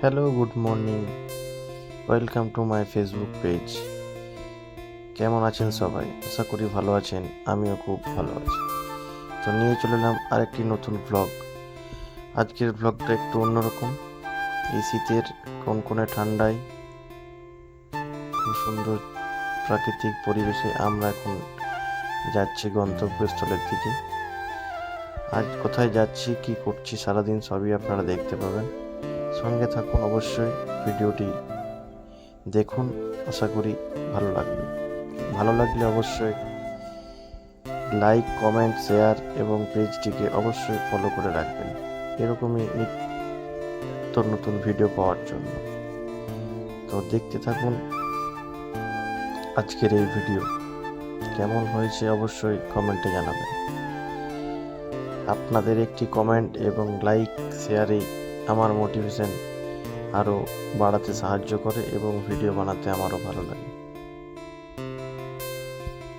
Hello good morning welcome to my Facebook page কেমন আছেন সবাই? আশা করি ভালো আছেন, আমিও খুব ভালো আছি। তো নিয়ে চলে এলাম আরেকটি নতুন ব্লগ আজকের ব্লগটা একটু অন্যরকম। এই শীতের কোন কনকনে ঠান্ডায়, খুব সুন্দর প্রাকৃতিক পরিবেশে আমরা এখন যাচ্ছি গন্তব্যস্থলের দিকে। আজ কোথায় যাচ্ছি, কি করছি, সারাদিন সবই আপনারা দেখতে পাবেন। সঙ্গে থাকুন অবশ্যই ভিডিওটি দেখুন, আশা করি ভালো লাগবে। ভালো লাগলে অবশ্যই লাইক, কমেন্ট, শেয়ার এবং পেজটিকে অবশ্যই ফলো করে রাখবেন। এরকমই নিত্য নতুন ভিডিও পাওয়ার জন্য। তো দেখতে থাকুন আজকের এই ভিডিও। কেমন হয়েছে অবশ্যই কমেন্টে জানাবেন। আপনাদের একটি কমেন্ট এবং লাইক, শেয়ারে আমার মোটিভেশন আরও বাড়াতে সাহায্য করে এবং ভিডিও বানাতে আমারও ভালো লাগে।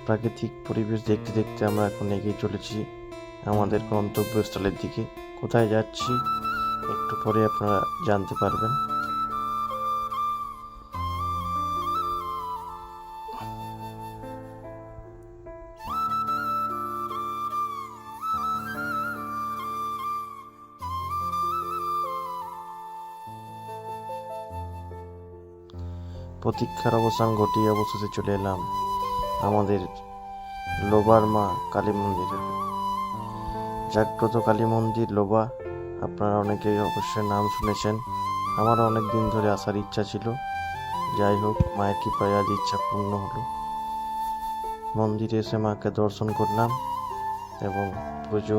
প্রাকৃতিক পরিবেশ দেখতে দেখতে আমরা এখন এগিয়ে চলেছি আমাদের গন্তব্যস্থলের দিকে। কোথায় যাচ্ছি একটু পরে আপনারা জানতে পারবেন। প্রতীক্ষার অবসান ঘটিয়ে অবশেষে চলে এলাম আমাদের লোবার মা কালী মন্দিরে। জাগ্রত কালী মন্দির লোবা, আপনারা অনেকেই অবশ্যই নাম শুনেছেন। আমারও অনেক দিন ধরে আসার ইচ্ছা ছিল। যাই হোক, মায়ের কৃপায় আজ ইচ্ছা পূর্ণ হলো। মন্দিরে এসে মাকে দর্শন করলাম এবং পুজো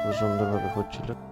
খুব সুন্দরভাবে হচ্ছিল।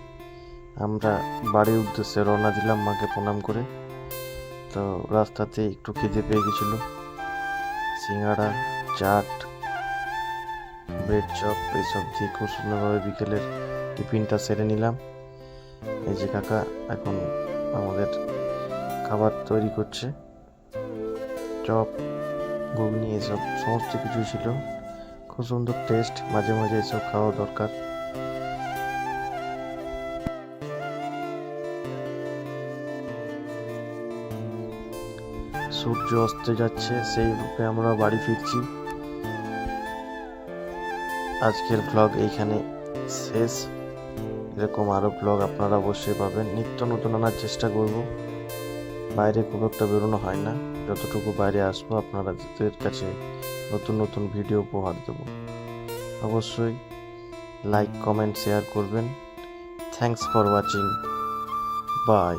আমরা বাড়ির উদ্দেশ্যে রওনা দিলাম মাকে প্রণাম করে। তো রাস্তাতে একটু খিদে পেয়ে গেছিল। সিঙ্গাড়া, চাট ব্রেড চপ এইসব দিয়ে খুব সুন্দরভাবে বিকেলের টিফিনটা সেরে নিলাম। এই যে কাকা, এখন আমাদের খাবার তৈরি করছে। চপ, ঘুগনি এসব, সমস্ত কিছুই ছিল। খুব সুন্দর টেস্ট মাঝে মাঝে এসব খাওয়া দরকার। সূর্য অস্তে যাচ্ছে, সেই রূপে আমরা বাড়ি ফিরছি। আজকের ব্লগ এইখানে শেষ। এরকম আরও ব্লগ আপনারা অবশ্যই পাবেন। নিত্য নতুন আনার চেষ্টা করব। বাইরে খুব একটা বেরোনো হয় না। যতটুকু বাইরে আসব আপনারা আপনাদের কাছে নতুন নতুন ভিডিও উপহার দেব। অবশ্যই লাইক কমেন্ট শেয়ার করবেন। Thanks for watching bye